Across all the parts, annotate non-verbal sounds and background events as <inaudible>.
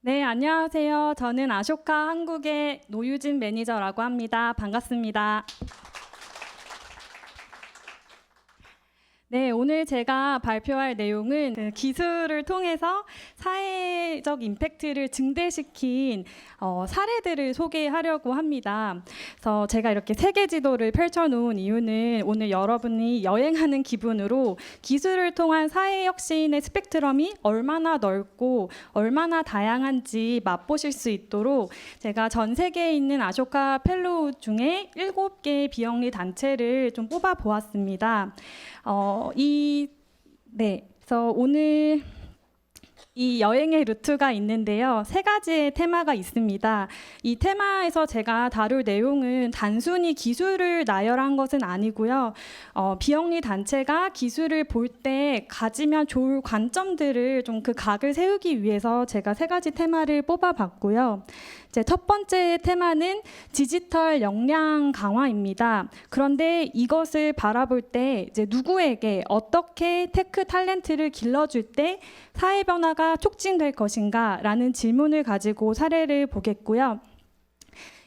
네, 안녕하세요. 저는 아쇼카 한국의 노유진 매니저라고 합니다. 반갑습니다. 네, 오늘 제가 발표할 내용은 그 기술을 통해서 사회적 임팩트를 증대시킨 어, 사례들을 소개하려고 합니다. 그래서 제가 이렇게 세계 지도를 펼쳐놓은 이유는 오늘 여러분이 여행하는 기분으로 기술을 통한 사회 혁신의 스펙트럼이 얼마나 넓고 얼마나 다양한지 맛보실 수 있도록 제가 전 세계에 있는 아쇼카 펠로우 중에 7개 비영리 단체를 좀 뽑아 보았습니다. 어, 이 네. 그래서 오늘 이 여행의 루트가 있는데요. 세 가지의 테마가 있습니다. 이 테마에서 제가 다룰 내용은 단순히 기술을 나열한 것은 아니고요. 어, 비영리 단체가 기술을 볼 때 가지면 좋을 관점들을 좀 그 각을 세우기 위해서 제가 세 가지 테마를 뽑아봤고요. 이제 첫 번째 테마는 디지털 역량 강화입니다. 그런데 이것을 바라볼 때 이제 누구에게 어떻게 테크 탤런트를 길러줄 때 사회 변화가 촉진될 것인가 라는 질문을 가지고 사례를 보겠고요.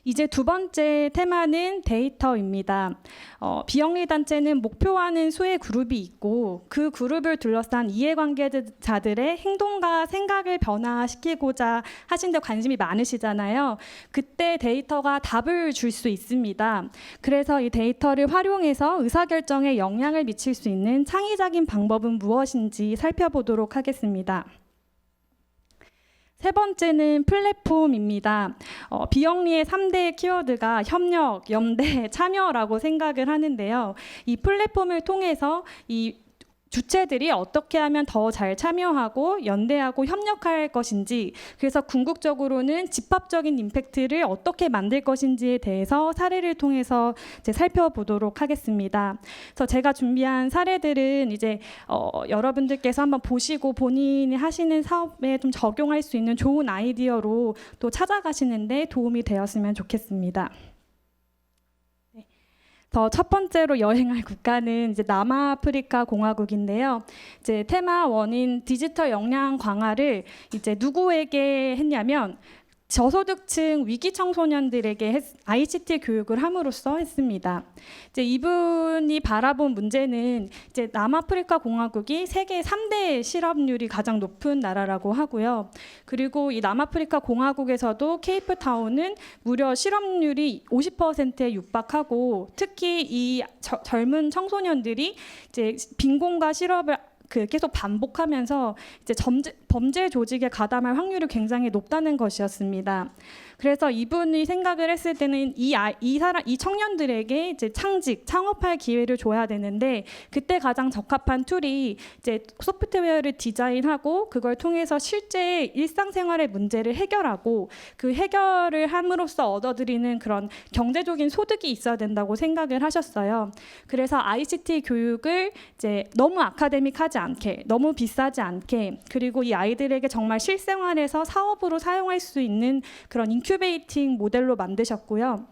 이제 두 번째 테마는 데이터입니다. 어, 비영리 단체는 목표하는 수의 그룹이 있고 그 그룹을 둘러싼 이해관계자들의 행동과 생각을 변화시키고자 하신데 관심이 많으시잖아요. 그때 데이터가 답을 줄 수 있습니다. 그래서 이 데이터를 활용해서 의사결정에 영향을 미칠 수 있는 창의적인 방법은 무엇인지 살펴보도록 하겠습니다. 세 번째는 플랫폼입니다. 어, 비영리의 3대 키워드가 협력, 연대, 참여라고 생각을 하는데요. 이 플랫폼을 통해서 이 주체들이 어떻게 하면 더 잘 참여하고 연대하고 협력할 것인지 그래서 궁극적으로는 집합적인 임팩트를 어떻게 만들 것인지에 대해서 사례를 통해서 이제 살펴보도록 하겠습니다. 그래서 제가 준비한 사례들은 이제 어, 여러분들께서 한번 보시고 본인이 하시는 사업에 좀 적용할 수 있는 좋은 아이디어로 또 찾아가시는데 도움이 되었으면 좋겠습니다. 더첫 번째로 여행할 국가는 이제 남아프리카 공화국인데요. 이제 테마 원인 디지털 역량 강화를 이제 누구에게 했냐면 저소득층 위기 청소년들에게 했- ICT 교육을 함으로써 했습니다. 이제 이분이 바라본 문제는 이제 남아프리카 공화국이 세계 3대 실업률이 가장 높은 나라라고 하고요. 그리고 이 남아프리카 공화국에서도 케이프타운은 무려 실업률이 50%에 육박하고 특히 이 저- 젊은 청소년들이 이제 빈곤과 실업을 그 계속 반복하면서 이제 점제, 범죄 조직에 가담할 확률이 굉장히 높다는 것이었습니다. 그래서 이분이 생각을 했을 때는 이, 아, 이 사람 이 청년들에게 이제 창직 창업할 기회를 줘야 되는데 그때 가장 적합한 툴이 이제 소프트웨어를 디자인하고 그걸 통해서 실제 일상생활의 문제를 해결하고 그 해결을 함으로써 얻어들이는 그런 경제적인 소득이 있어야 된다고 생각을 하셨어요. 그래서 ICT 교육을 이제 너무 아카데믹하지 않게, 너무 비싸지 않게, 그리고 이 아이들에게 정말 실생활에서 사업으로 사용할 수 있는 그런 인큐베이팅 모델로 만드셨고요.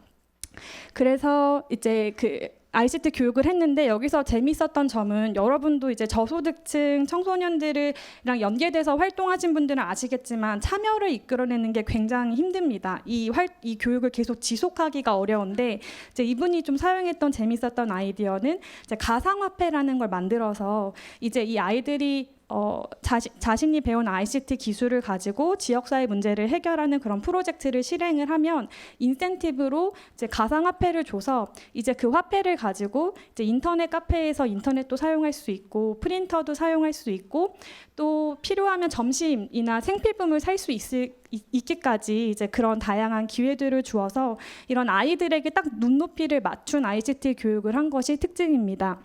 그래서 이제 그 ICT 교육을 했는데 여기서 재밌었던 점은 여러분도 이제 저소득층 청소년들이랑 연계돼서 활동하신 분들은 아시겠지만 참여를 이끌어내는 게 굉장히 힘듭니다. 이, 활, 이 교육을 계속 지속하기가 어려운데 이제 이분이 좀 사용했던 재밌었던 아이디어는 이제 가상화폐라는 걸 만들어서 이제 이 아이들이 어, 자시, 자신이 배운 ICT 기술을 가지고 지역사회 문제를 해결하는 그런 프로젝트를 실행을 하면 인센티브로 이제 가상화폐를 줘서 이제 그 화폐를 가지고 이제 인터넷 카페에서 인터넷도 사용할 수 있고 프린터도 사용할 수 있고 또 필요하면 점심이나 생필품을 살 수 있을 있기까지 이제 그런 다양한 기회들을 주어서 이런 아이들에게 딱 눈높이를 맞춘 ICT 교육을 한 것이 특징입니다.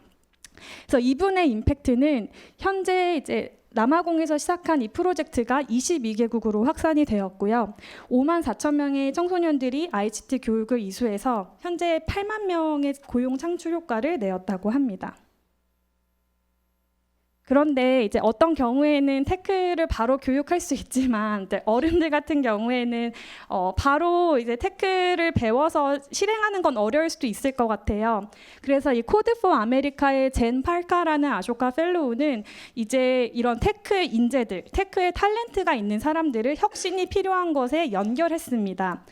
그래서 이분의 임팩트는 현재 이제 남아공에서 시작한 이 프로젝트가 22개국으로 확산이 되었고요. 5만 4천 명의 청소년들이 ICT 교육을 이수해서 현재 8만 명의 고용 창출 효과를 내었다고 합니다. 그런데 이제 어떤 경우에는 태클을 바로 교육할 수 있지만 어른들 같은 경우에는 어, 바로 이제 태클을 배워서 실행하는 건 어려울 수도 있을 것 같아요. 그래서 이 코드 포 아메리카의 젠 팔카라는 아쇼카 펠로우는 이제 이런 테크 인재들, 테크에 탤런트가 있는 사람들을 혁신이 필요한 것에 연결했습니다.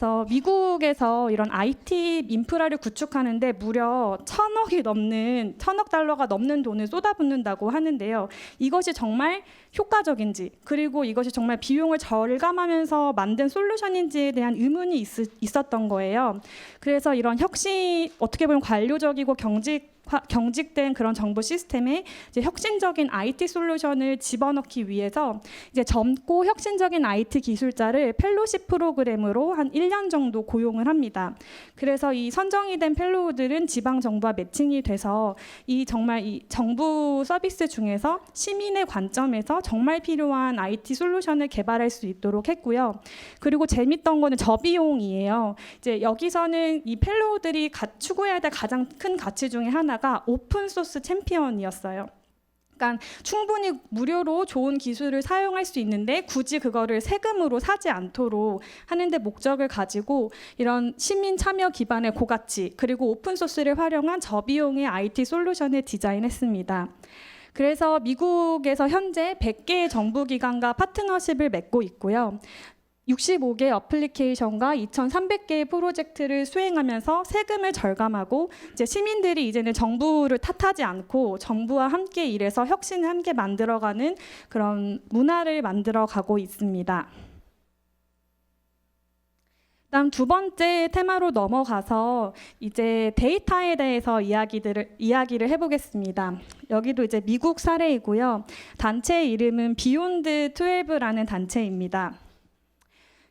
그래서 미국에서 이런 IT 인프라를 구축하는데 무려 천억이 넘는 천억 달러가 넘는 돈을 쏟아붓는다고 하는데요. 이것이 정말 효과적인지 그리고 이것이 정말 비용을 절감하면서 만든 솔루션인지에 대한 의문이 있, 있었던 거예요. 그래서 이런 혁신 어떻게 보면 관료적이고 경직 경직된 그런 정보 시스템에 이제 혁신적인 IT 솔루션을 집어넣기 위해서 이제 젊고 혁신적인 IT 기술자를 펠로십 프로그램으로 한 1년 정도 고용을 합니다. 그래서 이 선정이 된 펠로우들은 지방 정부와 매칭이 돼서 이 정말 이 정부 서비스 중에서 시민의 관점에서 정말 필요한 IT 솔루션을 개발할 수 있도록 했고요. 그리고 재밌던 거는 저비용이에요. 이제 여기서는 이 펠로우들이 가, 추구해야 될 가장 큰 가치 중에 하나 가 오픈 소스 챔피언이었어요. 그러니까 충분히 무료로 좋은 기술을 사용할 수 있는데 굳이 그거를 세금으로 사지 않도록 하는데 목적을 가지고 이런 시민 참여 기반의 고가치 그리고 오픈 소스를 활용한 저비용의 IT 솔루션을 디자인했습니다. 그래서 미국에서 현재 100개의 정부 기관과 파트너십을 맺고 있고요. 65개 어플리케이션과 2,300개의 프로젝트를 수행하면서 세금을 절감하고 이제 시민들이 이제는 정부를 탓하지 않고 정부와 함께 일해서 혁신을 함께 만들어가는 그런 문화를 만들어가고 있습니다. 다음 두 번째 테마로 넘어가서 이제 데이터에 대해서 이야기들을 이야기를 해보겠습니다. 여기도 이제 미국 사례이고요. 단체 이름은 비욘드 12라는 단체입니다.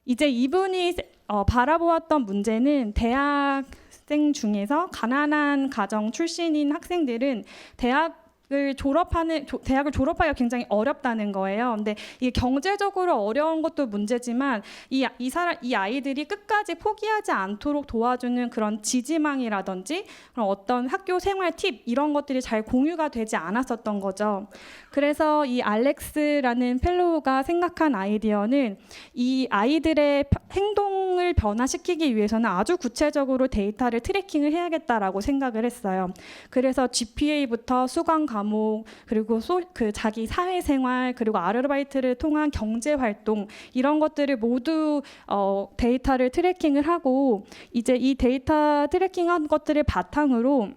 이제 이분이 어, 바라보았던 문제는 대학생 중에서 가난한 가정 출신인 학생들은 대학 을 졸업하는 조, 대학을 졸업하기가 굉장히 어렵다는 거예요. 근데 이게 경제적으로 어려운 것도 문제지만 이 이 사람 이 아이들이 끝까지 포기하지 않도록 도와주는 그런 지지망이라든지 그런 어떤 학교 생활 팁 이런 것들이 잘 공유가 되지 않았었던 거죠. 그래서 이 알렉스라는 펠로우가 생각한 아이디어는 이 아이들의 행동을 변화시키기 위해서는 아주 구체적으로 데이터를 트래킹을 해야겠다라고 생각을 했어요. 그래서 GPA부터 수강 과목 그리고 소, 그 자기 사회생활 그리고 아르바이트를 통한 경제 활동 이런 것들을 모두 어, 데이터를 트래킹을 하고 이제 이 데이터 트래킹한 것들을 바탕으로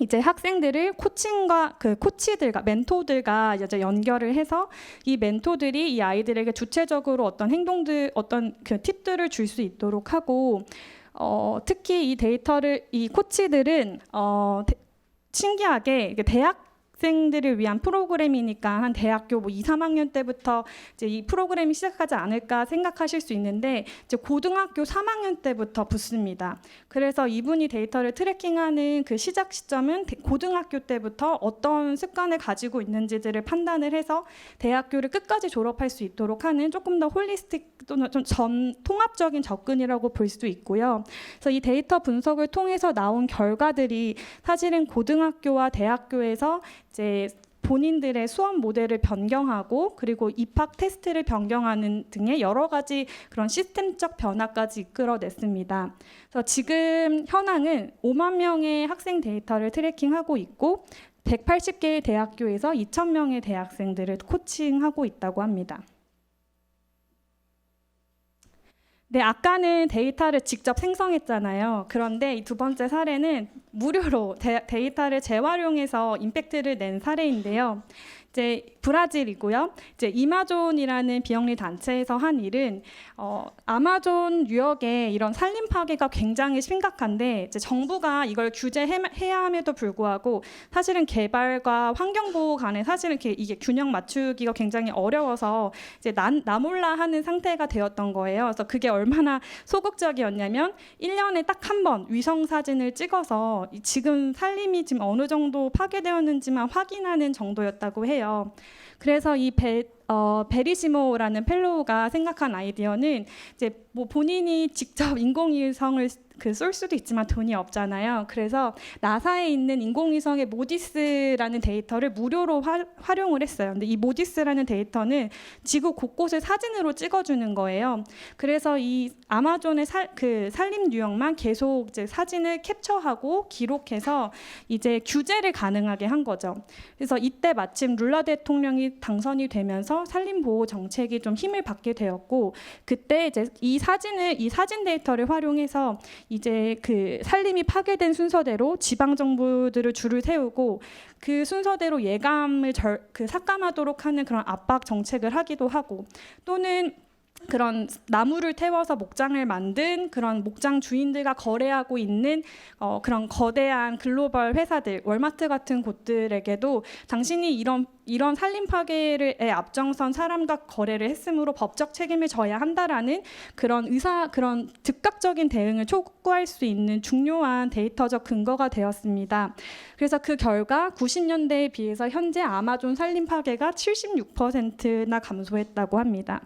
이제 학생들을 코칭과 그 코치들과 멘토들과 이제 연결을 해서 이 멘토들이 이 아이들에게 주체적으로 어떤 행동들 어떤 그 팁들을 줄 수 있도록 하고 어, 특히 이 데이터를 이 코치들은 어, 신기하게 대학 학생들을 위한 프로그램이니까 한 대학교 뭐 2, 3학년 때부터 이제 이 프로그램이 시작하지 않을까 생각하실 수 있는데 이제 고등학교 3학년 때부터 붙습니다. 그래서 이분이 데이터를 트래킹하는 그 시작 시점은 고등학교 때부터 어떤 습관을 가지고 있는지들을 판단을 해서 대학교를 끝까지 졸업할 수 있도록 하는 조금 더 홀리스틱 또는 좀 전 통합적인 접근이라고 볼 수 있고요. 그래서 이 데이터 분석을 통해서 나온 결과들이 사실은 고등학교와 대학교에서 이제 본인들의 수업 모델을 변경하고 그리고 입학 테스트를 변경하는 등의 여러 가지 그런 시스템적 변화까지 이끌어냈습니다. 그래서 지금 현황은 5만 명의 학생 데이터를 트래킹하고 있고 180개의 대학교에서 2천 명의 대학생들을 코칭하고 있다고 합니다. 네, 아까는 데이터를 직접 생성했잖아요. 그런데 이 두 번째 사례는 무료로 데, 데이터를 재활용해서 임팩트를 낸 사례인데요. 이제 브라질이고요. 이제 이마존이라는 비영리 단체에서 한 일은 어, 아마존 유역에 이런 산림 파괴가 굉장히 심각한데 이제 정부가 이걸 규제해야 함에도 불구하고 사실은 개발과 환경 보호 간에 사실은 이게 균형 맞추기가 굉장히 어려워서 이제 난, 나몰라 하는 상태가 되었던 거예요. 그래서 그게 얼마나 소극적이었냐면 1년에 딱 한 번 위성 사진을 찍어서 지금 산림이 지금 어느 정도 파괴되었는지만 확인하는 정도였다고 해요. 그래서 이 배, 어, 베리시모라는 펠로우가 생각한 아이디어는 이제 뭐 본인이 직접 <laughs> 인공위성을 그쏠 수도 있지만 돈이 없잖아요. 그래서 나사에 있는 인공위성의 모디스라는 데이터를 무료로 화, 활용을 했어요. 근데 이 모디스라는 데이터는 지구 곳곳을 사진으로 찍어주는 거예요. 그래서 이 아마존의 살, 그 산림 유형만 계속 이제 사진을 캡처하고 기록해서 이제 규제를 가능하게 한 거죠. 그래서 이때 마침 룰라 대통령이 당선이 되면서 산림 보호 정책이 좀 힘을 받게 되었고 그때 이제 이 사진을 이 사진 데이터를 활용해서 이제 그 산림이 파괴된 순서대로 지방 정부들을 줄을 세우고 그 순서대로 예감을 절, 그 삭감하도록 하는 그런 압박 정책을 하기도 하고 또는 그런 나무를 태워서 목장을 만든 그런 목장 주인들과 거래하고 있는 어, 그런 거대한 글로벌 회사들 월마트 같은 곳들에게도 당신이 이런 이런 산림 파괴에 앞장선 사람과 거래를 했으므로 법적 책임을 져야 한다라는 그런 의사 그런 즉각적인 대응을 촉구할 수 있는 중요한 데이터적 근거가 되었습니다. 그래서 그 결과 90년대에 비해서 현재 아마존 산림 파괴가 76%나 감소했다고 합니다.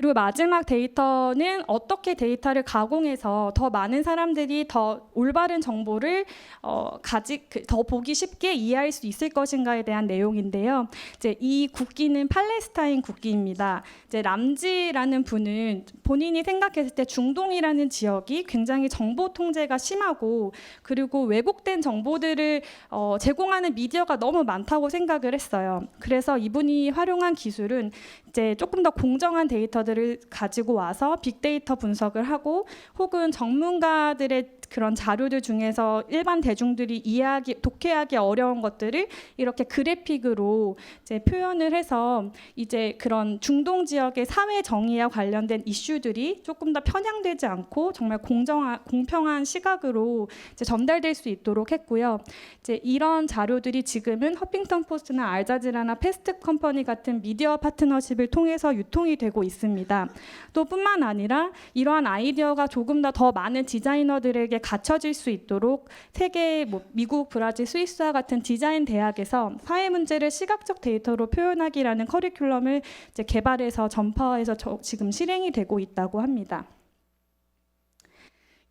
그리고 마지막 데이터는 어떻게 데이터를 가공해서 더 많은 사람들이 더 올바른 정보를 어, 가지 그, 더 보기 쉽게 이해할 수 있을 것인가에 대한 내용인데요. 이제 이 국기는 팔레스타인 국기입니다. 이제 람지라는 분은 본인이 생각했을 때 중동이라는 지역이 굉장히 정보 통제가 심하고 그리고 왜곡된 정보들을 어, 제공하는 미디어가 너무 많다고 생각을 했어요. 그래서 이분이 활용한 기술은 이제 조금 더 공정한 데이터들 을 가지고 와서 빅데이터 분석을 하고 혹은 전문가들의 그런 자료들 중에서 일반 대중들이 이해하기 독해하기 어려운 것들을 이렇게 그래픽으로 이제 표현을 해서 이제 그런 중동 지역의 사회 정의와 관련된 이슈들이 조금 더 편향되지 않고 정말 공정한 공평한 시각으로 이제 전달될 수 있도록 했고요. 이제 이런 자료들이 지금은 허핑턴 포스트나 알자지라나 패스트 컴퍼니 같은 미디어 파트너십을 통해서 유통이 되고 있습니다. 또 뿐만 아니라 이러한 아이디어가 조금 더 더 많은 디자이너들에게 갖춰질 수 있도록 세계 뭐 미국, 브라질, 스위스와 같은 디자인 대학에서 사회 문제를 시각적 데이터로 표현하기라는 커리큘럼을 이제 개발해서 전파해서 저- 지금 실행이 되고 있다고 합니다.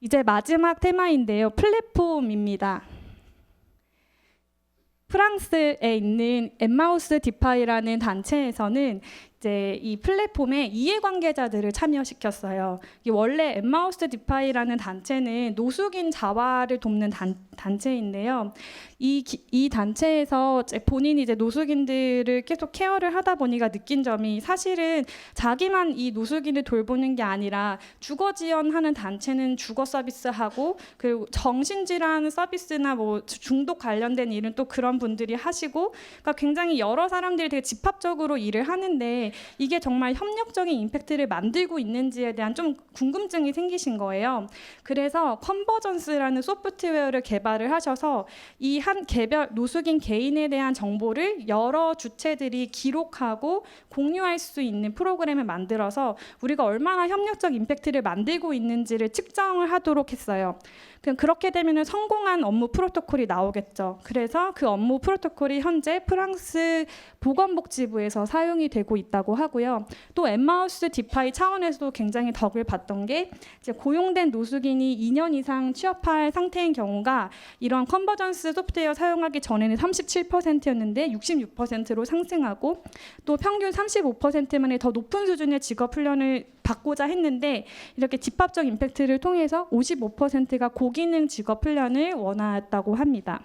이제 마지막 테마인데요. 플랫폼입니다. 프랑스에 있는 엠마우스 디파이라는 단체에서는 이제 이 플랫폼에 이해관계자들을 참여시켰어요. 이 원래 엠마우스 디파이라는 단체는 노숙인 자활을 돕는 단, 단체인데요. 이, 기- 이 단체에서 본인이 이제 노숙인들을 계속 케어를 하다 보니까 느낀 점이 사실은 자기만 이 노숙인을 돌보는 게 아니라 주거 지원하는 단체는 주거 서비스하고 그리고 정신질환 서비스나 뭐 중독 관련된 일은 또 그런 분들이 하시고 그러니까 굉장히 여러 사람들이 되게 집합적으로 일을 하는데 이게 정말 협력적인 임팩트를 만들고 있는지에 대한 좀 궁금증이 생기신 거예요. 그래서 컨버전스라는 소프트웨어를 개발을 하셔서 이한 개별 노숙인 개인에 대한 정보를 여러 주체들이 기록하고 공유할 수 있는 프로그램을 만들어서 우리가 얼마나 협력적 임팩트를 만들고 있는지를 측정을 하도록 했어요. 그럼 그렇게 되면 성공한 업무 프로토콜이 나오겠죠. 그래서 그 업무 프로토콜이 현재 프랑스 보건복지부에서 사용이 되고 있다고 하고요. 또 엠마우스 디파이 차원에서도 굉장히 덕을 봤던 게 이제 고용된 노숙인이 2년 이상 취업할 상태인 경우가 이런 컨버전스 소프트웨어 사용하기 전에는 37%였는데 66%로 상승하고 또 평균 35%만의 더 높은 수준의 직업 훈련을 받고자 했는데 이렇게 집합적 임팩트를 통해서 55%가 고기능 직업 훈련을 원하였다고 합니다.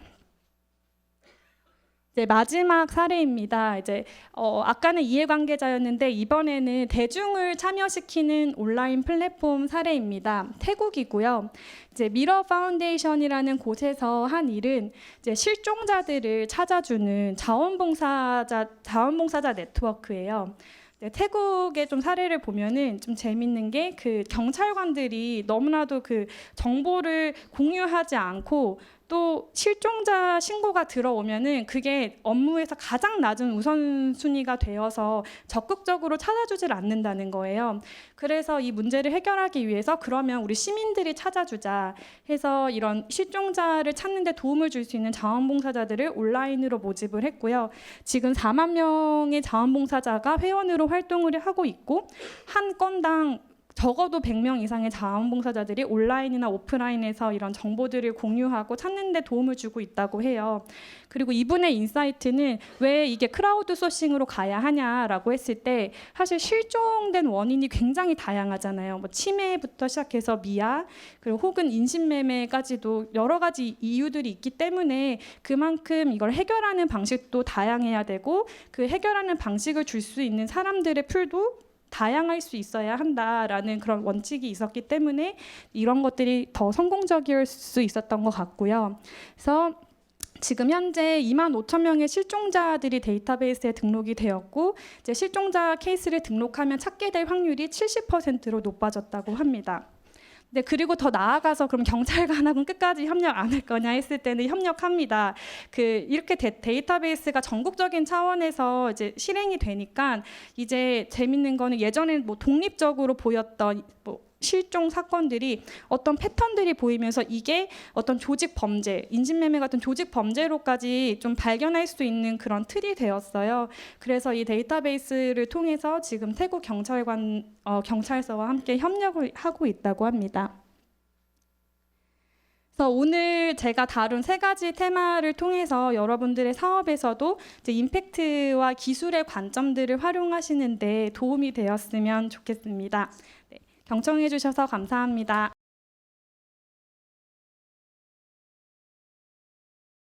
이제 마지막 사례입니다. 이제 어, 아까는 이해관계자였는데 이번에는 대중을 참여시키는 온라인 플랫폼 사례입니다. 태국이고요. 이제 미러 파운데이션이라는 곳에서 한 일은 이제 실종자들을 찾아주는 자원봉사자 자원봉사자 네트워크예요. 네, 태국의 좀 사례를 보면은 좀 재밌는 게 그 경찰관들이 너무나도 그 정보를 공유하지 않고 또 실종자 신고가 들어오면은 그게 업무에서 가장 낮은 우선순위가 되어서 적극적으로 찾아주질 않는다는 거예요. 그래서 이 문제를 해결하기 위해서 그러면 우리 시민들이 찾아주자 해서 이런 실종자를 찾는 데 도움을 줄 수 있는 자원봉사자들을 온라인으로 모집을 했고요. 지금 4만 명의 자원봉사자가 회원으로 활동을 하고 있고 한 건당 적어도 100명 이상의 자원봉사자들이 온라인이나 오프라인에서 이런 정보들을 공유하고 찾는 데 도움을 주고 있다고 해요. 그리고 이분의 인사이트는 왜 이게 크라우드 소싱으로 가야 하냐라고 했을 때 사실 실종된 원인이 굉장히 다양하잖아요. 뭐 치매부터 시작해서 미아 그리고 혹은 인신매매까지도 여러 가지 이유들이 있기 때문에 그만큼 이걸 해결하는 방식도 다양해야 되고 그 해결하는 방식을 줄 수 있는 사람들의 풀도 다양할 수 있어야 한다라는 그런 원칙이 있었기 때문에 이런 것들이 더 성공적일 수 있었던 것 같고요. 그래서 지금 현재 2만 5천 명의 실종자들이 데이터베이스에 등록이 되었고 실종자 케이스를 등록하면 찾게 될 확률이 70%로 높아졌다고 합니다. 네, 그리고 더 나아가서 그럼 경찰관하고는 끝까지 협력 안 할 거냐 했을 때는 협력합니다. 그 이렇게 데, 데이터베이스가 전국적인 차원에서 이제 실행이 되니까 이제 재밌는 거는 예전에는 뭐 독립적으로 보였던 뭐 실종 사건들이 어떤 패턴들이 보이면서 이게 어떤 조직 범죄, 인신매매 같은 조직 범죄로까지 좀 발견할 수 있는 그런 틀이 되었어요. 그래서 이 데이터베이스를 통해서 지금 태국 경찰관 어, 경찰서와 함께 협력을 하고 있다고 합니다. 그래서 오늘 제가 다룬 세 가지 테마를 통해서 여러분들의 사업에서도 임팩트와 기술의 관점들을 활용하시는데 도움이 되었으면 좋겠습니다. 네, 경청해 주셔서 감사합니다.